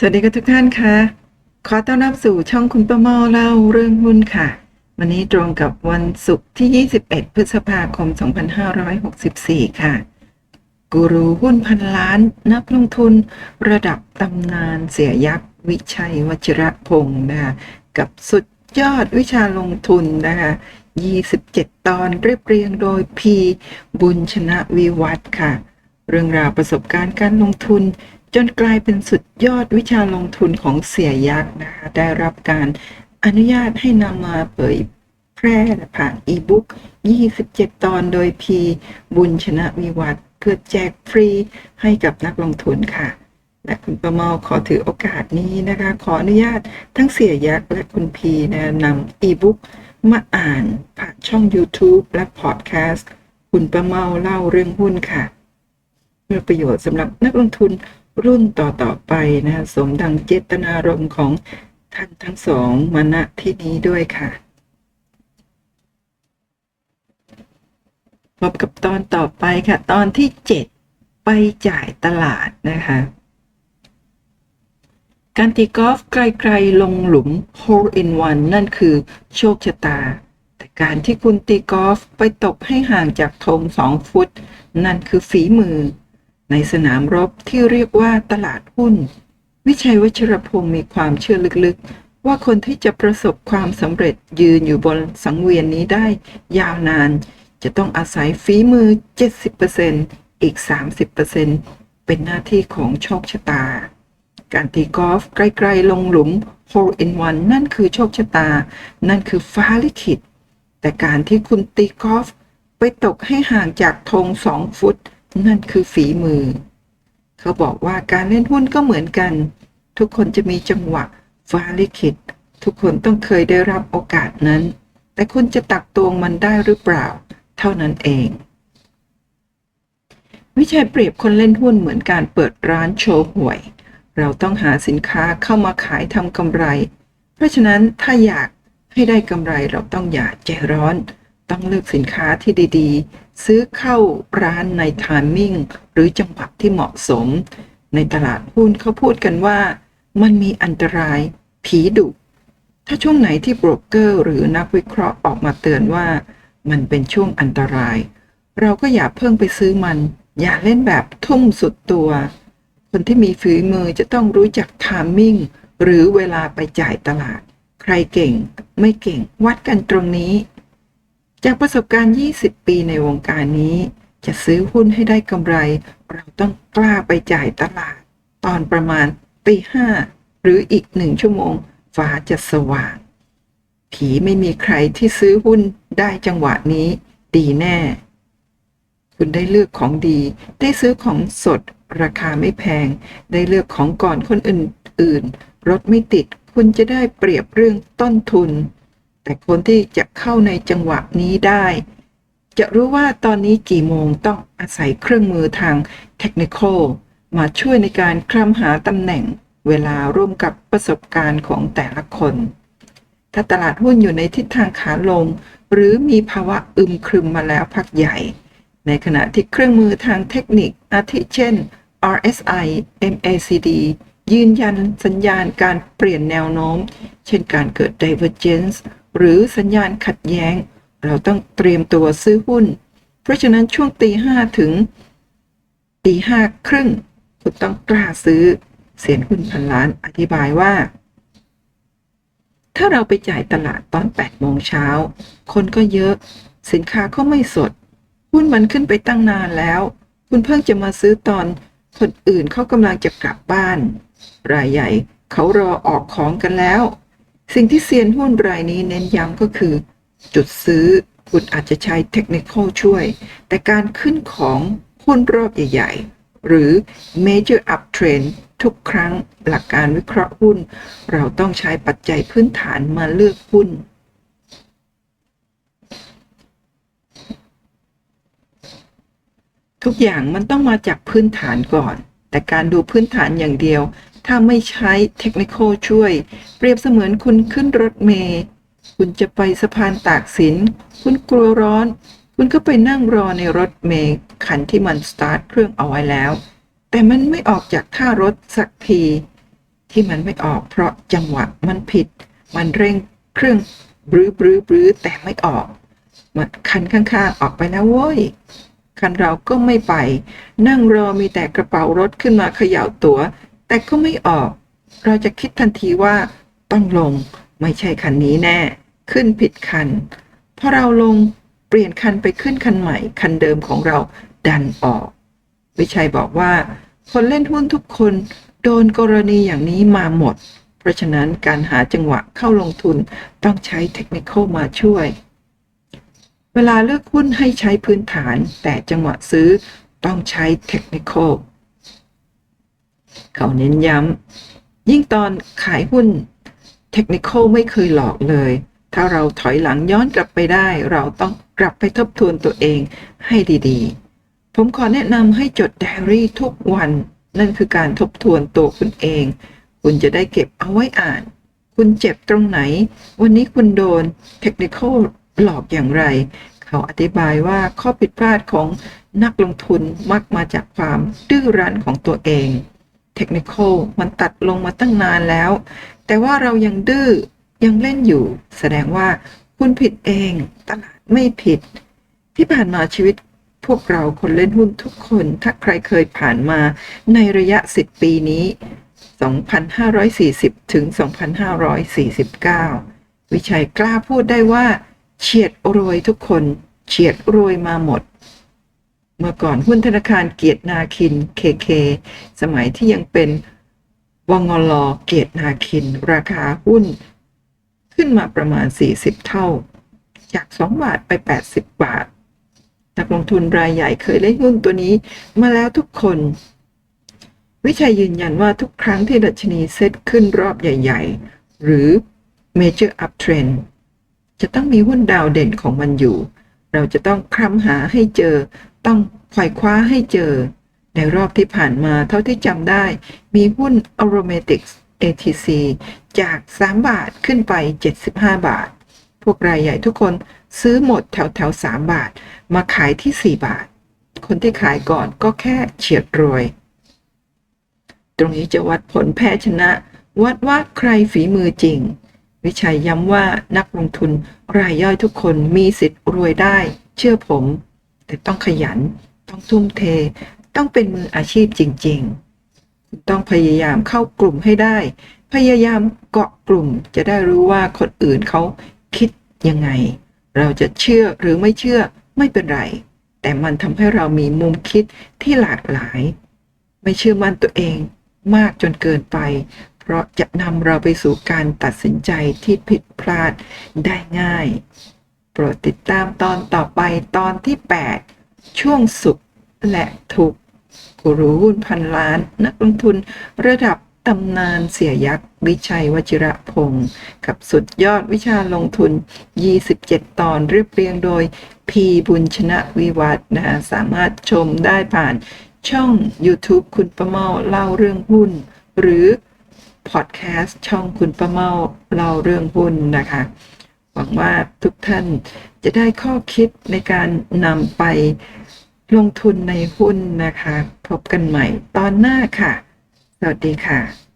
สวัสดีกับทุกท่านค่ะ ขอต้อนรับสู่ช่องคุณประมาเล่าเรื่องหุ้นค่ะ วันนี้ตรงกับวันศุกร์ที่ 21 พฤษภาคม 2564 ค่ะ กูรูหุ้นพันล้าน นักลงทุนระดับตำนานเสียยักษ์วิชัยวชิระพงศ์นะคะ กับสุดยอดวิชาลงทุนนะคะ 27 ตอนเรียบเรียงโดยพีบุญชนะวิวัฒน์ค่ะ เรื่องราวประสบการณ์การลงทุน จนกลายเป็นสุดยอดวิชาลงทุนของเสียยักษ์นะคะ ได้รับการอนุญาตให้นำมาเผยแพร่ผ่านอีบุ๊ก 27 ตอนโดยพีบุญชนะวิวัฒเพื่อแจกฟรีให้กับนักลงทุนค่ะ และคุณประเมาขอถือโอกาสนี้นะคะ ขออนุญาตทั้งเสียยักษ์และคุณพีนะนำอีบุ๊กมาอ่านผ่านช่อง YouTube และพอดแคสต์ คุณประเมาเล่าเรื่องหุ้นค่ะ เพื่อประโยชน์สำหรับนักลงทุน รุ่นต่อต่อไปนะคะสมดังเจตนารมณ์ของท่านทั้งสองมาณที่นี้ด้วยค่ะ พบกับตอนต่อไปค่ะ ตอนที่ 7 ไปจ่ายตลาดนะคะ การตีกอล์ฟไกลๆลงหลุม hole in one นั่นคือโชคชะตา แต่การที่คุณตีกอล์ฟไปตกให้ห่างจากธงสองฟุต นั่นคือฝีมือ ในสนามรบที่เรียกว่าตลาดหุ้น วิชัยวชิรพงศ์มีความเชื่อลึกๆ ว่าคนที่จะประสบความสำเร็จยืนอยู่บนสังเวียนนี้ได้ยาวนาน จะต้องอาศัยฝีมือ 70%อีก 30%เป็นหน้าที่ของโชคชะตา การตีกอล์ฟไกลๆลงหลุม hole in one นั่นคือโชคชะตา นั่นคือฟ้าลิขิตแต่การที่คุณตีกอล์ฟไปตกให้ห่างจากธงสองฟุต นั่นคือฝีมือ เขาบอกว่าการเล่นหุ้นก็เหมือนกัน ทุกคนจะมีจังหวะฟ้าลิขิตทุกคนต้องเคยได้รับโอกาสนั้น แต่คุณจะตักตวงมันได้หรือเปล่า เท่านั้นเอง วิชัยเปรียบคนเล่นหุ้นเหมือนการเปิดร้านโชว์หวย เราต้องหาสินค้าเข้ามาขายทำกำไร เพราะฉะนั้นถ้าอยากให้ได้กำไรเราต้องอย่าใจร้อน ต้องเลือกสินค้าที่ดีๆ ซื้อเข้าร้านในทามมิ่งหรือจังหวะที่เหมาะสม ในตลาดหุ้นเขาพูดกันว่ามันมีอันตรายผีดุ ถ้าช่วงไหนที่โบรกเกอร์หรือนักวิเคราะห์ออกมาเตือนว่า มันเป็นช่วงอันตราย เราก็อย่าเพิ่งไปซื้อมัน อย่าเล่นแบบทุ่มสุดตัว คนที่มีฝีมือจะต้องรู้จักทามมิ่งหรือเวลาไปจ่ายตลาด ใครเก่งไม่เก่งวัดกันตรงนี้ จากประสบการณ์ 20 ปีในวงการนี้ จะซื้อหุ้นให้ได้กำไร เราต้องกล้าไปจ่ายตลาด ตอนประมาณตีห้าหรืออีกหนึ่งชั่วโมง ฟ้าจะสว่าง ผีไม่มีใครที่ซื้อหุ้นได้จังหวะนี้ ดีแน่ คุณได้เลือกของดี ได้ซื้อของสด ราคาไม่แพง ได้เลือกของก่อนคนอื่นๆรถไม่ติด คุณจะได้เปรียบเรื่องต้นทุน แต่คนที่จะเข้าในจังหวะนี้ได้ จะรู้ว่าตอนนี้กี่โมงต้องอาศัยเครื่องมือทางเทคนิคอลมาช่วยในการคลำหาตำแหน่งเวลาร่วมกับประสบการณ์ของแต่ละคน ถ้าตลาดหุ้นอยู่ในทิศทางขาลง หรือมีภาวะอึมครึมมาแล้วพักใหญ่ ในขณะที่เครื่องมือทางเทคนิคอาทิเช่น RSI MACD ยืนยันสัญญาณการเปลี่ยนแนวโน้ม เช่นการเกิด divergence หรือสัญญาณขัดแย้ง เราต้องเตรียมตัวซื้อหุ้น เพราะฉะนั้นช่วงตีห้าถึงตีห้าครึ่งคุณต้องกล้าซื้อเสียนหุ้นพันล้านอธิบายว่า ถ้าเราไปจ่ายตลาดตอน8โมงเช้า คนก็เยอะ สินค้าก็ไม่สด หุ้นมันขึ้นไปตั้งนานแล้ว คุณเพิ่งจะมาซื้อตอนคนอื่นเขากำลังจะกลับบ้าน รายใหญ่เขารอออกของกันแล้ว สิ่งที่เซียนหุ้นรายนี้เน้นย้ำก็คือ จุดซื้อคุณอาจจะใช้เทคนิคช่วย แต่การขึ้นของหุ้นรอบใหญ่ ๆ หรือ major uptrend ทุกครั้งหลักการวิเคราะห์หุ้น เราต้องใช้ปัจจัยพื้นฐานมาเลือกหุ้น ทุกอย่างมันต้องมาจากพื้นฐานก่อน แต่การดูพื้นฐานอย่างเดียว ถ้าไม่ใช้เทคนิคช่วย เปรียบเสมือนคุณขึ้นรถเมล์คุณจะไปสะพานตากสิน คุณกลัวร้อน คุณก็ไปนั่งรอในรถเมล์คันที่มันสตาร์ทเครื่องเอาไว้แล้ว แต่มันไม่ออกจากท่ารถสักที ที่มันไม่ออกเพราะจังหวะมันผิด มันเร่งเครื่องบรื้อบรื้อบรื้อแต่ไม่ออกมันคันข้างๆออกไปแล้วโว้ยคันเราก็ไม่ไป นั่งรอมีแต่กระเป๋ารถขึ้นมาเขย่าตั๋ว แต่ก็ไม่ออก เราจะคิดทันทีว่า ต้องลงไม่ใช่คันนี้แน่ ขึ้นผิดคันพอเราลงเปลี่ยนคันไปขึ้นคันใหม่ คันเดิมของเราดันออก วิชัยบอกว่า คนเล่นหุ้นทุกคนโดนกรณีอย่างนี้มาหมด เพราะฉะนั้นการหาจังหวะเข้าลงทุนต้องใช้เทคนิคมาช่วย เวลาเลือกหุ้นให้ใช้พื้นฐาน แต่จังหวะซื้อต้องใช้เทคนิค เขาเน้นย้ำยิ่งตอนขายหุ้นเทคนิคไม่เคยหลอกเลย ถ้าเราถอยหลังย้อนกลับไปได้ เราต้องกลับไปทบทวนตัวเองให้ดีๆ ผมขอแนะนำให้จดไดอารี่ทุกวัน นั่นคือการทบทวนตัวคุณเอง คุณจะได้เก็บเอาไว้อ่าน คุณเจ็บตรงไหน วันนี้คุณโดนเทคนิคหลอกอย่างไร เขาอธิบายว่าข้อผิดพลาดของนักลงทุนมักมาจากความดื้อรั้นของตัวเอง เทคนิคมันตัดลงมาตั้งนานแล้ว แต่ว่าเรายังดื้อยังเล่นอยู่ แสดงว่าคุณผิดเองตลาดไม่ผิด ที่ผ่านมาชีวิตพวกเราคนเล่นหุ้นทุกคน ถ้าใครเคยผ่านมาในระยะ 10 ปีนี้ 2,540 ถึง 2,549 วิชัยกล้าพูดได้ว่า เฉียดรวยทุกคน เฉียดรวยมาหมด เมื่อก่อนหุ้นธนาคารเกียรตินาคิน KK สมัยที่ยังเป็นวงลเกียรตินาคิน ราคาหุ้น ขึ้นมาประมาณ 40 เท่า จาก 2 บาทไป 80 บาท นักลงทุนรายใหญ่เคยเล่นหุ้นตัวนี้มาแล้วทุกคน วิชัยยืนยันว่าทุกครั้งที่ดัชนีเซตขึ้นรอบใหญ่ ๆ หรือ Major Uptrend จะต้องมีหุ้นดาวเด่นของมันอยู่ เราจะต้องคล้ำหาให้เจอ ต้องไขว่คว้าให้เจอ ในรอบที่ผ่านมาเท่าที่จำได้ มีหุ้น Aromatics ATC จาก 3 บาทขึ้นไป 75 บาท พวกรายใหญ่ทุกคนซื้อหมดแถวแถว3บาท มาขายที่ 4 บาท คนที่ขายก่อนก็แค่เฉียดรวย ตรงนี้จะวัดผลแพ้ชนะ วัดว่าใครฝีมือจริง วิชัยย้ำว่านักลงทุนรายย่อยทุกคนมีสิทธิ์รวยได้ เชื่อผม แต่ต้องขยัน ต้องทุ่มเท ต้องเป็นมืออาชีพจริง ๆ คุณต้องพยายามเข้ากลุ่มให้ได้ พยายามเกาะกลุ่มจะได้รู้ว่าคนอื่นเขาคิดยังไง เราจะเชื่อหรือไม่เชื่อไม่เป็นไร แต่มันทำให้เรามีมุมคิดที่หลากหลาย ไม่เชื่อมั่นตัวเองมากจนเกินไป เพราะจะนำเราไปสู่การตัดสินใจที่ผิดพลาดได้ง่าย ปรดติดตามตอนต่อไปตอนที่ 8 ช่วงสุขและทุกข์กูรูหุ้นพันล้าน นักลงทุนระดับตำนานเสียยักษ์วิชัยวชิระพงศ์กับสุดยอดวิชาลงทุน 27 ตอนเรียบเรียงโดย พีบุญชนะวิวัฒน์นะฮะสามารถชมได้ผ่านช่อง YouTube คุณประเมาเล่าเรื่องหุ้น หรือพอดแคสต์ช่องคุณประเมาเล่าเรื่องหุ้นนะคะ หวังว่าทุกท่านจะได้ข้อคิดในการนำไปลงทุนในหุ้นนะคะ พบกันใหม่ตอนหน้าค่ะ สวัสดีค่ะ